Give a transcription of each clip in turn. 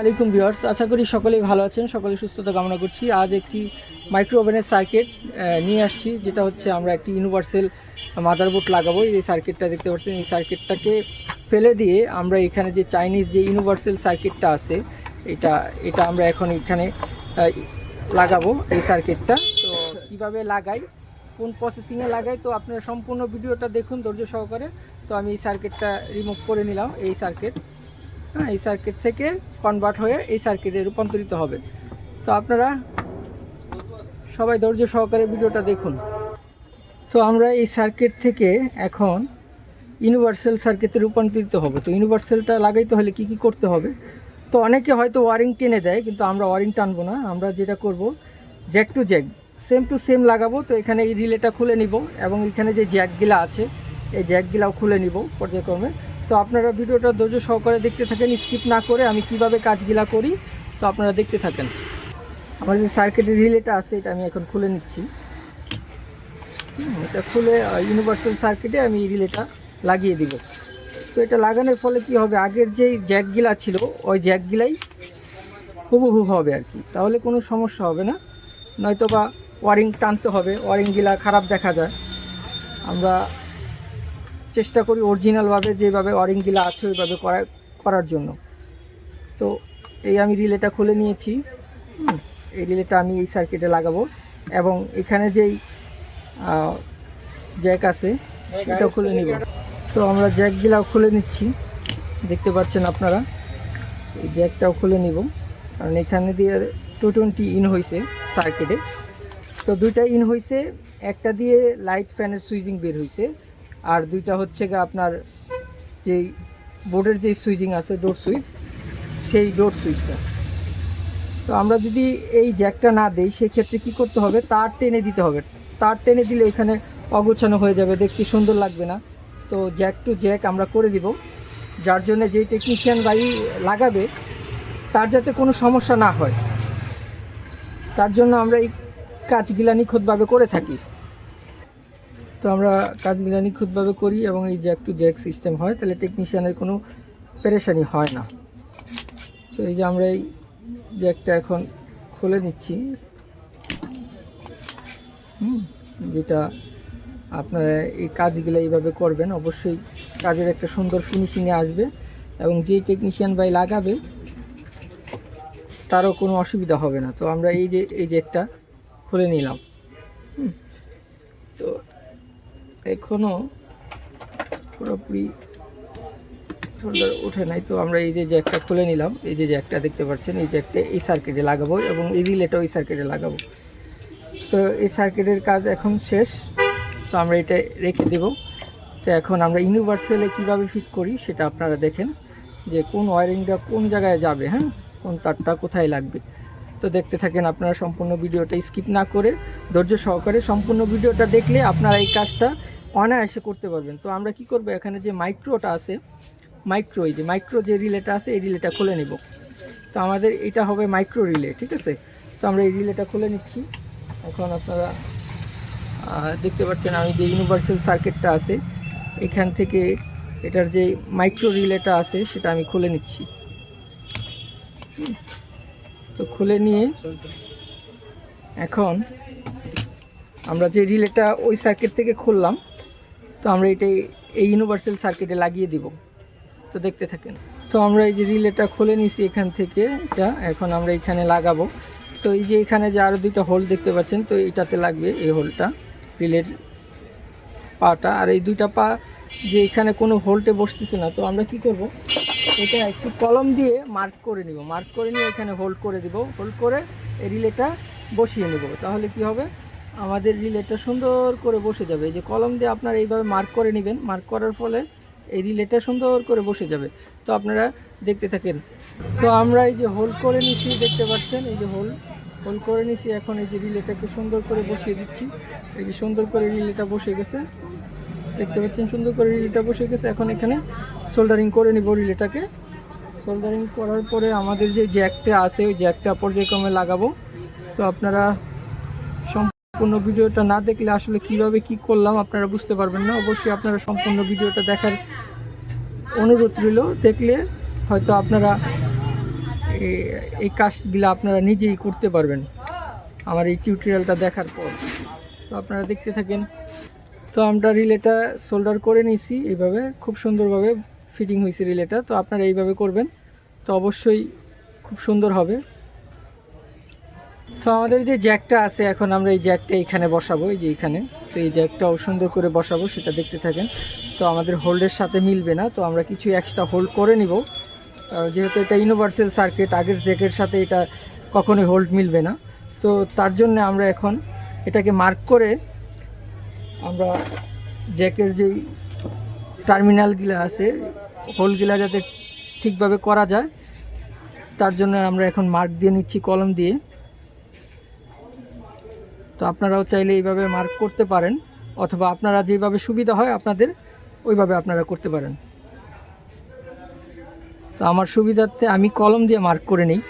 আলাইকুম ভিউয়ার্স, আশা করি সকলেই ভালো আছেন সকলে সুস্থতা কামনা করছি। আজ একটি মাইক্রো ওভেনের সার্কিট নিয়ে আসছি, যেটা হচ্ছে আমরা একটি ইউনিভার্সাল মাদারবোর্ড লাগাবো। এই সার্কিটটা দেখতে পাচ্ছেন, এই সার্কিটটাকে ফেলে দিয়ে আমরা এখানে যে চাইনিজ যে ইউনিভার্সাল সার্কিটটা আছে, এটা এটা আমরা এখন এখানে লাগাবো এই সার্কিটটা তো কীভাবে লাগাই, কোন প্রসেসিংয়ে লাগাই, তো আপনারা সম্পূর্ণ ভিডিওটা দেখুন ধৈর্য সহকারে। তো আমি এই সার্কিটটা রিমুভ করে নিলাম, এই সার্কিট হ্যাঁ এই সার্কিট থেকে কনভার্ট হয়ে এই সার্কিটে রূপান্তরিত হবে। তো আপনারা সবাই ধৈর্য সহকারে ভিডিওটা দেখুন। তো আমরা এই সার্কিট থেকে এখন ইউনিভার্সাল সার্কিটে রূপান্তরিত হবে। তো ইউনিভার্সালটা লাগাইতে হলে কি কি করতে হবে? তো অনেকে হয়তো ওয়ারিং টেনে দেয়, কিন্তু আমরা ওয়ারিং টানবো না। আমরা যেটা করব jack to jack same to same লাগাবো। তো এখানে এই রিলেটা খুলে নিব এবং এখানে যে জ্যাকগুলা আছে, এই জ্যাকগুলাও খুলে নিব পর্যায়ক্রমে। তো আপনারা ভিডিওটা ধৈর্য সহকারে দেখতে থাকেন স্কিপ না করে আমি কীভাবে কাজগুলা করি, তো আপনারা দেখতে থাকেন। আমার যে সার্কিটের রিলেটা আছে, এটা আমি এখন খুলে নিচ্ছি। এটা খুলে ইউনিভার্সাল সার্কিটে আমি রিলেটা লাগিয়ে দিব। তো এটা লাগানোর ফলে কি হবে, আগের যেই জ্যাকগুলা ছিল, ওই জ্যাকগুলাই হুবহু হবে আর কি। তাহলে কোনো সমস্যা হবে না। নয়তো বা ওয়ারিং টানতে হবে, ওয়ারিংগুলা খারাপ দেখা যায়। আমরা চেষ্টা করি অরিজিনালভাবে যেভাবে ওয়ারিংগুলো আছে ওইভাবে করা, করার জন্য। তো এই আমি রিলেটা খুলে নিয়েছি। এই রিলেটা আমি এই সার্কিটে লাগাবো। এবং এখানে যেই জ্যাক আছে, সেটাও খুলে নিব। তো আমরা জ্যাকগুলাও খুলে নিচ্ছি। দেখতে পাচ্ছেন আপনারা, এই জ্যাকটাও খুলে নিব। কারণ এখানে দিয়ে টু টোয়েন্টি ইন হয়েছে সার্কিটে তো দুইটা ইন হয়েছে একটা দিয়ে লাইট ফ্যানের সুইচিং বের হয়েছে আর দুইটা হচ্ছে গা আপনার যেই বোর্ডের যেই সুইচিং আছে ডোর সুইচ সেই ডোর সুইচটা তো আমরা যদি এই জ্যাকটা না দেই, সেক্ষেত্রে কি করতে হবে? তার টেনে দিতে হবে। তার টেনে দিলে এখানে অগোছানো হয়ে যাবে। দেখতে সুন্দর লাগবে না। তো জ্যাক টু জ্যাক আমরা করে দিব। যার জন্য যেই টেকনিশিয়ান গাড়ি লাগাবে, তার যাতে কোনো সমস্যা না হয়। তার জন্য আমরা এই কাজগুলা নিখুঁতভাবে করে থাকি। তো আমরা কাজগুলো নিখুঁতভাবে করি এবং এই জ্যাক টু জ্যাক সিস্টেম হয়, তাহলে টেকনিশিয়ানের কোনো পেরেশানি হয় না। তো এই যে আমরা এই জ্যাকটা এখন খুলে নিচ্ছি। যেটা আপনারা এই কাজগুলো এইভাবে করবেন, অবশ্যই কাজের একটা সুন্দর ফিনিশিংয়ে আসবে এবং যেই টেকনিশিয়ান ভাই লাগাবে, তারও কোনো অসুবিধা হবে না। তো আমরা এই যে, এই জ্যাকটা খুলে নিলাম। তো এখনও পুরোপুরি শোল্ডার ওঠে নাই। তো আমরা এই যে জ্যাকটা খুলে নিলাম। এই যে জ্যাকটা দেখতে পাচ্ছেন, এই জ্যাকটা এই সার্কিটে লাগাবো এবং এই রিলেটাও এই সার্কিটে লাগাবো। তো এই সার্কিটের কাজ এখন শেষ। তো আমরা এটা রেখে দেব। তো এখন আমরা ইউনিভার্সালে কীভাবে ফিট করি সেটা আপনারা দেখেন। যে কোন ওয়ারিংটা কোন জায়গায় যাবে হ্যাঁ? কোন তারটা কোথায় লাগবে। তো দেখতে থাকেন আপনারা সম্পূর্ণ ভিডিওটা স্কিপ না করে। ধৈর্য সহকারে সম্পূর্ণ ভিডিওটা দেখলে আপনারা এই কাজটা অনায়াসে করতে পারবেন। তো আমরা কি করব, এখানে যে মাইক্রোটা আছে, মাইক্রো, এই যে মাইক্রো যে রিলেটা আছে, এই রিলেটা খুলে নেব। তো আমাদের এটা হবে মাইক্রো রিলে, ঠিক আছে? তো আমরা এই রিলেটা খুলে নিচ্ছি। এখন আপনারা দেখতে পাচ্ছেন আমি যে ইউনিভার্সাল সার্কিটটা আছে, এখান থেকে এটার যে মাইক্রো রিলেটা আছে, সেটা আমি খুলে নিচ্ছি। তো খুলে নিয়ে এখন আমরা যে রিলেটা ওই সার্কিট থেকে খুললাম তো আমরা এটাই, এই ইউনিভার্সাল সার্কিটে লাগিয়ে দিব। তো দেখতে থাকেন। তো আমরা এই যে রিলেটা খুলে নিছি এখান থেকে, এটা এখন আমরা এখানে লাগাবো। তো এই যে এখানে যে আরও দুইটা হোল দেখতে পাচ্ছেন, তো এটাতে লাগবে এই হোলটা রিলের পাটা। আর এই দুইটা পা যে এখানে কোনো হোল্টে বসতেছে না, তো আমরা কি করব? এটা একটি কলম দিয়ে মার্ক করে নিব। মার্ক করে নিয়ে এখানে হোল্ড করে দিব। হোল্ড করে এই রিলেটা বসিয়ে নেব। তাহলে কি হবে? আমাদের রিলেটা সুন্দর করে বসে যাবে। এই যে কলম দিয়ে আপনারা এইভাবে মার্ক করে নেবেন। মার্ক করার ফলে এই রিলেটা সুন্দর করে বসে যাবে। তো আপনারা দেখতে থাকেন। তো আমরা এই যে হোল্ড করে নিছি, দেখতে পাচ্ছেন? এই যে হোল হোল্ড করে নিছি। এখন এই যে রিলেটাকে সুন্দর করে বসিয়ে দিচ্ছি। এই যে সুন্দর করে রিলেটা বসে গেছে। দেখতে পাচ্ছেন? সুন্দর করে রিলেটা বসে গেছে। এখন এখানে সোল্ডারিং করে নিব রিলেটাকে সোল্ডারিং করার পরে আমাদের যে জ্যাকটা আছে, ওই জ্যাকটা পর্যায়ক্রমে লাগাবো। তো আপনারা সম্পূর্ণ ভিডিওটা না দেখলে আসলে কীভাবে কি করলাম আপনারা বুঝতে পারবেন না। অবশ্যই আপনারা সম্পূর্ণ ভিডিওটা দেখার অনুরোধ রইল। দেখলে হয়তো আপনারা এই- কাজগুলো আপনারা নিজেই করতে পারবেন। আমার এই টিউটোরিয়ালটা দেখার পর। তো আপনারা দেখতে থাকেন। তো আমরা রিলেটা সোল্ডার করে নিছি এইভাবে। খুব সুন্দরভাবে ফিটিং হয়েছে রিলেটা তো আপনারা এইভাবে করবেন। তো অবশ্যই খুব সুন্দর হবে। তো আমাদের যে জ্যাকটা আছে, এখন আমরা এই জ্যাকটা এখানে বসাবো, এই যে এখানে। তো এই জ্যাকটাও সুন্দর করে বসাবো, সেটা দেখতে থাকেন। তো আমাদের হোল্ডের সাথে মিলবে না, তো আমরা কিছু এক্সট্রা হোল্ড করে নিব। যেহেতু এটা ইউনিভার্সাল সার্কিট আগের জ্যাকের সাথে এটা কখনোই হোল্ড মিলবে না। তো তার জন্য আমরা এখন এটাকে মার্ক করে আমরা জ্যাকের যেই টার্মিনালগুলো আছে হোলগুলা যাতে ঠিকভাবে করা যায়, তার জন্য আমরা এখন মার্ক দিয়ে নিচ্ছি, কলম দিয়ে। আপনারাও চাইলে এইভাবে মার্ক করতে পারেন, অথবা আপনারা যেভাবে সুবিধা হয় আপনাদের, ওইভাবে আপনারা করতে পারেন। তো আমার সুবিধার্থে আমি কলম দিয়ে মার্ক করে নিই।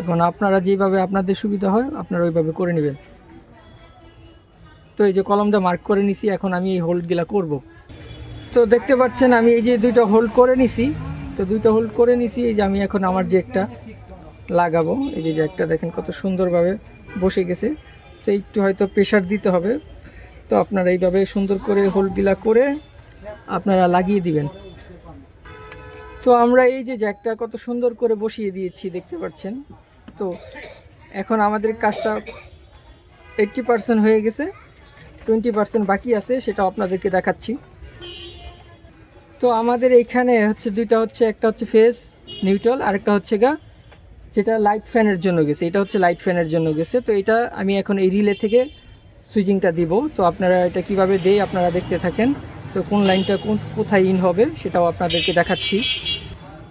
এখন আপনারা যেভাবে আপনাদের সুবিধা হয়, আপনারা ওইভাবে করে নেবেন। তো এই যে কলম দিয়ে মার্ক করে নিছি, এখন আমি এই হোল্ডগুলা করব। তো দেখতে পাচ্ছেন, আমি এই যে দুইটা হোল্ড করে নিছি, তো দুইটা হোল্ড করে নিছি, এই যে আমি এখন আমার যে একটা লাগাবো, এই যে জ্যাকটা দেখেন কত সুন্দরভাবে বসে গেছে। তো একটু হয়তো প্রেশার দিতে হবে। তো আপনারা এইভাবে সুন্দর করে হোলগুলা করে আপনারা লাগিয়ে দিবেন। তো আমরা এই যে জ্যাকটা কত সুন্দর করে বসিয়ে দিয়েছি, দেখতে পাচ্ছেন। তো এখন আমাদের কাজটা এইট্টি পার্সেন্ট হয়ে গেছে। টোয়েন্টি পার্সেন্ট বাকি আছে, সেটা আপনাদেরকে দেখাচ্ছি। তো আমাদের এইখানে হচ্ছে দুইটা হচ্ছে, একটা হচ্ছে ফেস নিউট্রাল আরেকটা হচ্ছে গা যেটা লাইট ফ্যানের জন্য গেছে, এটা হচ্ছে লাইট ফ্যানের জন্য গেছে। তো এটা আমি এখন এই রিলে থেকে সুইচিংটা দিব। তো আপনারা এটা কীভাবে দেই আপনারা দেখতে থাকেন। তো কোন লাইনটা কোন, কোথায় ইন হবে সেটাও আপনাদেরকে দেখাচ্ছি।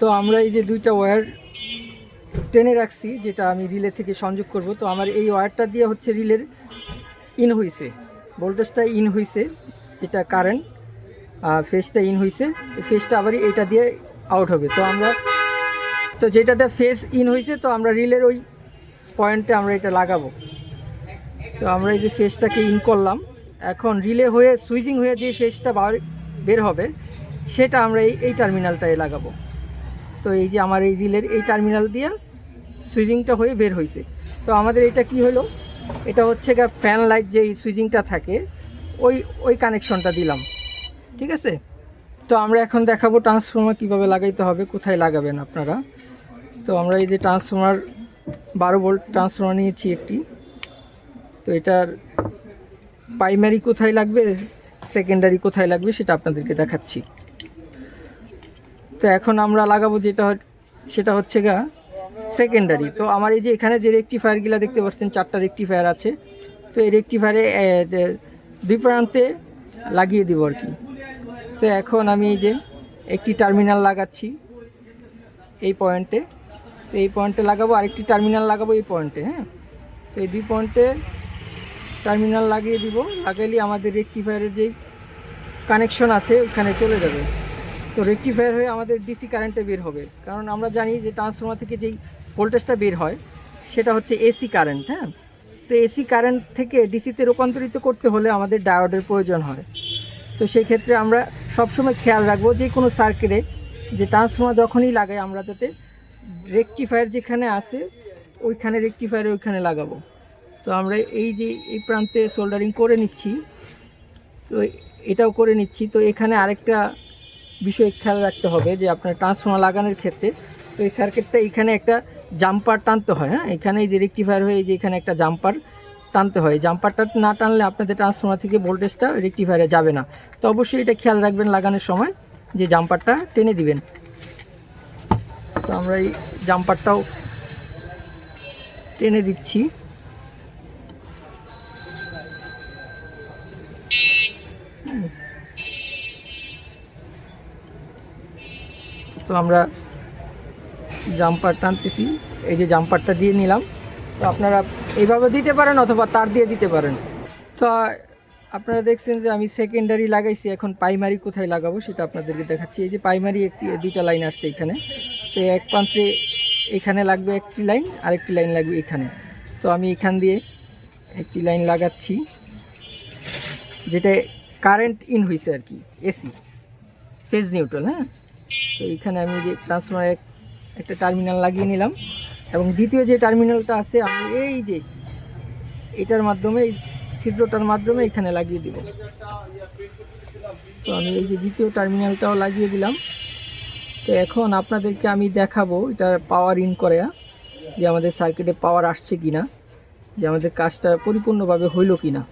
তো আমরা এই যে দুইটা ওয়্যার টেনে রাখছি, যেটা আমি রিলে থেকে সংযোগ করব। তো আমার এই ওয়্যারটা দিয়ে হচ্ছে রিলের ইন হইছে। ভোল্টেজটা ইন হইছে, এটা কারেন্ট ফেসটা ইন হয়েছে ফেসটা আবার এটা দিয়ে আউট হবে। তো আমরা তো যেটাতে ফেস ইন হয়েছে, তো আমরা রিলের ওই পয়েন্টে আমরা এটা লাগাবো। তো আমরা এই যে ফেসটাকে ইন করলাম, এখন রিলে হয়ে সুইচিং হয়ে যে ফেসটা বার- হবে, সেটা আমরা এই এই টার্মিনালটায় লাগাবো। তো এই যে আমার এই রিলের এই টার্মিনাল দিয়ে সুইচিংটা হয়ে বের হয়েছে। তো আমাদের এটা কি হলো? এটা হচ্ছে গা ফ্যান লাইট যে সুইচিংটা থাকে, ওই ওই কানেকশনটা দিলাম। ঠিক আছে? তো আমরা এখন দেখাবো ট্রান্সফর্মার কীভাবে লাগাইতে হবে, কোথায় লাগাবেন আপনারা? তো আমরা এই যে ট্রান্সফর্মার বারো ভোল্ট ট্রান্সফর্মার নিয়েছি একটি। তো এটার প্রাইমারি কোথায় লাগবে সেকেন্ডারি কোথায় লাগবে সেটা আপনাদেরকে দেখাচ্ছি। তো এখন আমরা লাগাবো যেটা সেটা হচ্ছে গা সেকেন্ডারি তো আমার এই যে এখানে যে রেকটিফায়ারগুলো দেখতে পাচ্ছেন, চারটা রেকটিফায়ার আছে। তো এই রেকটিফায়ারে দুই প্রান্তে লাগিয়ে দিব আর কি। তো এখন আমি এই যে একটি টার্মিনাল লাগাচ্ছি এই পয়েন্টে তো এই পয়েন্টে লাগাবো, আরেকটি টার্মিনাল লাগাবো এই পয়েন্টে হ্যাঁ? তো এই দুই পয়েন্টে টার্মিনাল লাগিয়ে দিব, লাগাইলে আমাদের রেকটিফায়ারের যেই কানেকশন আছে ওখানে চলে যাবে। তো রেকটিফায়ার হয়ে আমাদের ডিসি কারেন্টে বের হবে। কারণ আমরা জানি যে ট্রান্সফর্মার থেকে যেই ভোল্টেজটা বের হয়, সেটা হচ্ছে এসি কারেন্ট হ্যাঁ? তো এসি কারেন্ট থেকে ডিসিতে রূপান্তরিত করতে হলে আমাদের ডায়োডের প্রয়োজন হয়। তো সেই ক্ষেত্রে আমরা সবসময় খেয়াল রাখব যে কোনো সার্কিটে যে ট্রান্সফর্মার যখনই লাগাই, আমরা যাতে রেকটিফায়ার যেখানে আছে, ওইখানে রেকটিফায়ার ওইখানে লাগাবো। তো আমরা এই যে এই প্রান্তে সোল্ডারিং করে নিচ্ছি, তো এটাও করে নিচ্ছি। তো এখানে আরেকটা বিষয় খেয়াল রাখতে হবে যে আপনার ট্রান্সফর্মার লাগানোর ক্ষেত্রে, তো এই সার্কিটটা এখানে একটা জাম্পার টানতে হয় হ্যাঁ? এখানে এই যে রেকটিফায়ার হয়ে যে এখানে একটা জাম্পার টানতে হয়। জাম্পারটা না টানলে আপনাদের ট্রান্সফর্মার থেকে ভোল্টেজটা রেকটিফায়ারে যাবে না। তো অবশ্যই এটা খেয়াল রাখবেন লাগানোর সময়, যে জাম্পারটা টেনে দিবেন। তো আমরা এই জাম্পারটাও টেনে দিচ্ছি। তো আমরা জাম্পার টানতেছি। এই যে জাম্পারটা দিয়ে নিলাম। তো আপনারা এইভাবে দিতে পারেন অথবা তার দিয়ে দিতে পারেন। তো আপনারা দেখছেন যে আমি সেকেন্ডারি লাগাইছি, এখন প্রাইমারি কোথায় লাগাবো সেটা আপনাদেরকে দেখাচ্ছি। এই যে প্রাইমারি একটি দুইটা লাইন আসছে এখানে। তো এক প্রান্তে এখানে লাগবে একটি লাইন আরেকটি লাইন লাগবে এখানে। তো আমি এখান দিয়ে একটি লাইন লাগাচ্ছি, যেটা কারেন্ট ইন হয়েছে আর কি এসি ফেজ নিউট্রাল হ্যাঁ? তো এখানে আমি যে ট্রান্সফর্মার এক, একটা টার্মিনাল লাগিয়ে নিলাম। এবং দ্বিতীয় যে টার্মিনালটা আছে, আমি এই যে, এটার মাধ্যমে ছিদ্রটার মাধ্যমে এখানে লাগিয়ে দিব। তো আমি এই যে দ্বিতীয় টার্মিনালটাও লাগিয়ে দিলাম। তো এখন আপনাদেরকে আমি দেখাবো, এটা পাওয়ার ইন করে, যে আমাদের সার্কিটে পাওয়ার আসছে কি না যে আমাদের কাজটা পরিপূর্ণভাবে হইল কিনা।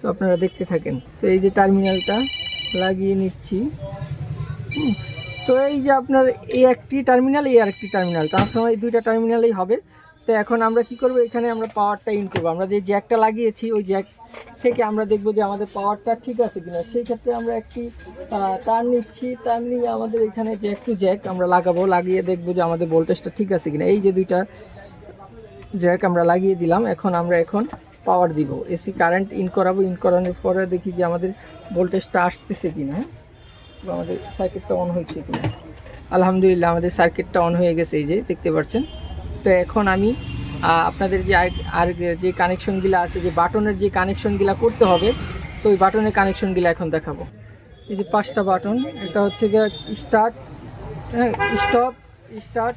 তো আপনারা দেখতে থাকেন। তো এই যে টার্মিনালটা লাগিয়ে নিচ্ছি। তো এই যে আপনার এই একটি টার্মিনাল, এই আরেকটি টার্মিনাল। ট্রান্সফর্মার এই দুইটা টার্মিনালেই হবে। তো এখন আমরা কি করব? এখানে আমরা পাওয়ারটা ইন করব। আমরা যে জ্যাকটা লাগিয়েছি, ওই জ্যাক থেকে আমরা দেখব যে আমাদের পাওয়ারটা ঠিক আছে কিনা। সেই ক্ষেত্রে আমরা একটি তার নিচ্ছি। তার নিয়ে আমাদের এখানে জ্যাক টু জ্যাক আমরা লাগাবো। লাগিয়ে দেখব যে আমাদের ভোল্টেজটা ঠিক আছে কিনা। এই যে দুইটা জ্যাক আমরা লাগিয়ে দিলাম। এখন আমরা এখন পাওয়ার দিব। এসি কারেন্ট ইন করাবো। ইন করানোর পরে দেখি যে আমাদের ভোল্টেজটা আসতেছে কিনা। হ্যাঁ? বা আমাদের সার্কিটটা অন হয়েছে কিনা। আলহামদুলিল্লাহ, আমাদের সার্কিটটা অন হয়ে গেছে। এই যে, দেখতে পাচ্ছেন? তো এখন আমি আপনাদের যে আর- যে কানেকশনগুলো আছে, যে বাটনের যে কানেকশনগুলো করতে হবে, তো ওই বাটনের কানেকশনগুলো এখন দেখাবো। এই যে পাঁচটা বাটন, এটা হচ্ছে গিয়ে স্টার্ট স্টপ স্টার্ট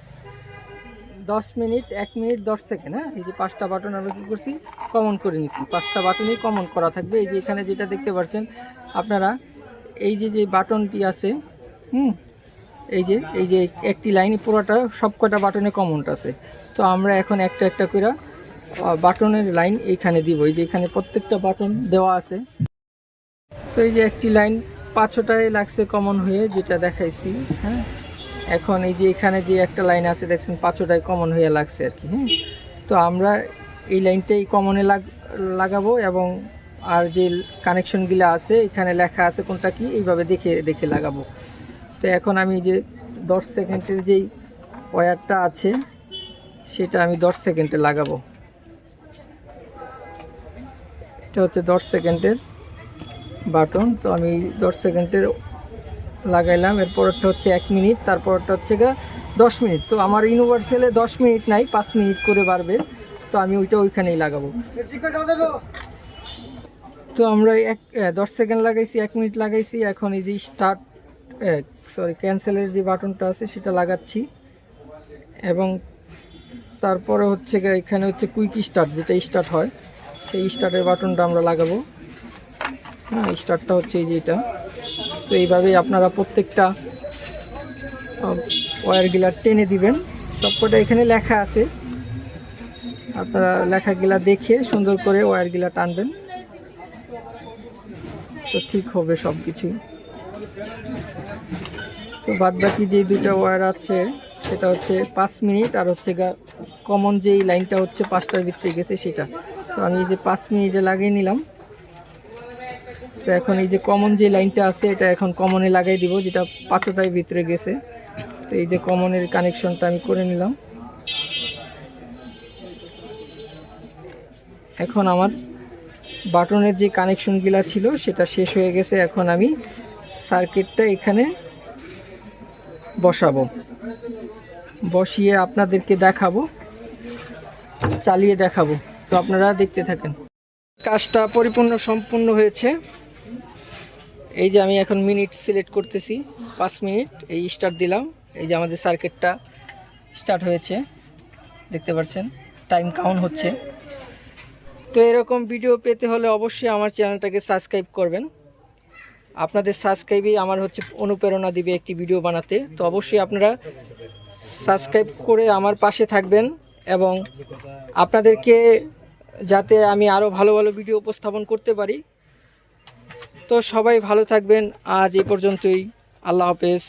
দশ মিনিট, এক মিনিট, দশ সেকেন্ড হ্যাঁ এই যে পাঁচটা বাটন আমরা কী করছি কমন করে নিছি। পাঁচটা বাটনই কমন করা থাকবে। এই যে এখানে যেটা দেখতে পাচ্ছেন, আপনারা, এই যে যে বাটনটি আছে, হুম এই যে এই যে একটি লাইনে পুরোটা সব কটা বাটনে কমনটা আছে। তো আমরা এখন একটা একটা করে বাটনের লাইন এইখানে দিব। এই যে এখানে প্রত্যেকটা বাটন দেওয়া আছে। তো এই যে একটি লাইন পাঁচটায় লাগছে কমন হয়ে, যেটা দেখাইছি হ্যাঁ? এখন এই যে এখানে যে একটা লাইন আছে, দেখছেন, পাঁচটায় কমন হয়ে লাগছে আর কি হ্যাঁ? তো আমরা এই লাইনটাই কমনে লাগ, লাগাবো এবং আর যে কানেকশনগুলো আছে, এখানে লেখা আছে কোনটা কি, এইভাবে দেখে দেখে লাগাবো। তো এখন আমি যে দশ সেকেন্ডের যেই ওয়্যারটা আছে, সেটা আমি দশ সেকেন্ডে লাগাবো। এটা হচ্ছে দশ সেকেন্ডের বাটন। তো আমি দশ সেকেন্ডের লাগাইলাম, এরপরটা হচ্ছে এক মিনিট, তারপরটা হচ্ছে গা দশ মিনিট। তো আমার ইউনিভার্সালে দশ মিনিট নাই, পাঁচ মিনিট করে বাড়বে। তো আমি ওইটা ওইখানেই লাগাবো। তো আমরা এক দশ সেকেন্ড লাগাইছি, এক মিনিট লাগাইছি। এখন এই যে স্টার্ট সরি ক্যান্সেলের যে বাটনটা আছে সেটা লাগাচ্ছি। এবং তারপরে হচ্ছে এখানে হচ্ছে কুইক স্টার্ট যেটা স্টার্ট হয়, সেই স্টার্টের বাটনটা আমরা লাগাবো। হ্যাঁ স্টার্টটা হচ্ছে এই যে এটা। তো এইভাবেই আপনারা প্রত্যেকটা ওয়্যারগুলা টেনে দিবেন। সবকটা এখানে লেখা আছে। আপনারা লেখাগুলা দেখে সুন্দর করে ওয়্যারগুলা টানবেন। তো ঠিক হবে সব কিছুই তো বাদ বাকি যে দুইটা ওয়্যার আছে, সেটা হচ্ছে পাঁচ মিনিট আর হচ্ছে কমন যেই লাইনটা হচ্ছে পাঁচটার ভিতরে গেছে সেটা। তো আমি এই যে পাঁচ মিনিটে লাগিয়ে নিলাম। তো এখন এই যে কমন যে লাইনটা আছে, এটা এখন কমনে লাগাই দিব, যেটা পাঁচটার ভিতরে গেছে। তো এই যে কমনের কানেকশনটা আমি করে নিলাম। এখন আমার বাটনের যে কানেকশনগুলো ছিল, সেটা শেষ হয়ে গেছে। এখন আমি সার্কিটটা এখানে বসাবো। বসিয়ে আপনাদেরকে দেখাবো, চালিয়ে দেখাবো। তো আপনারা দেখতে থাকেন। কাজটা পরিপূর্ণ সম্পূর্ণ হয়েছে। এই যে আমি এখন মিনিট সিলেক্ট করতেছি, পাঁচ মিনিট এই স্টার্ট দিলাম। এই যে আমাদের সার্কিটটা স্টার্ট হয়েছে, দেখতে পাচ্ছেন টাইম কাউন্ট হচ্ছে। তো এরকম ভিডিও পেতে হলে অবশ্যই আমার চ্যানেলটাকে সাবস্ক্রাইব করবেন। আপনাদের সাবস্ক্রাইবই আমার হচ্ছে অনুপ্রেরণা দিবে একটি ভিডিও বানাতে। তো অবশ্যই আপনারা সাবস্ক্রাইব করে আমার পাশে থাকবেন এবং আপনাদেরকে যাতে আমি আরও ভালো ভালো ভিডিও উপস্থাপন করতে পারি। তো সবাই ভালো থাকবেন। আজ এই পর্যন্তই। আল্লাহ হাফেজ।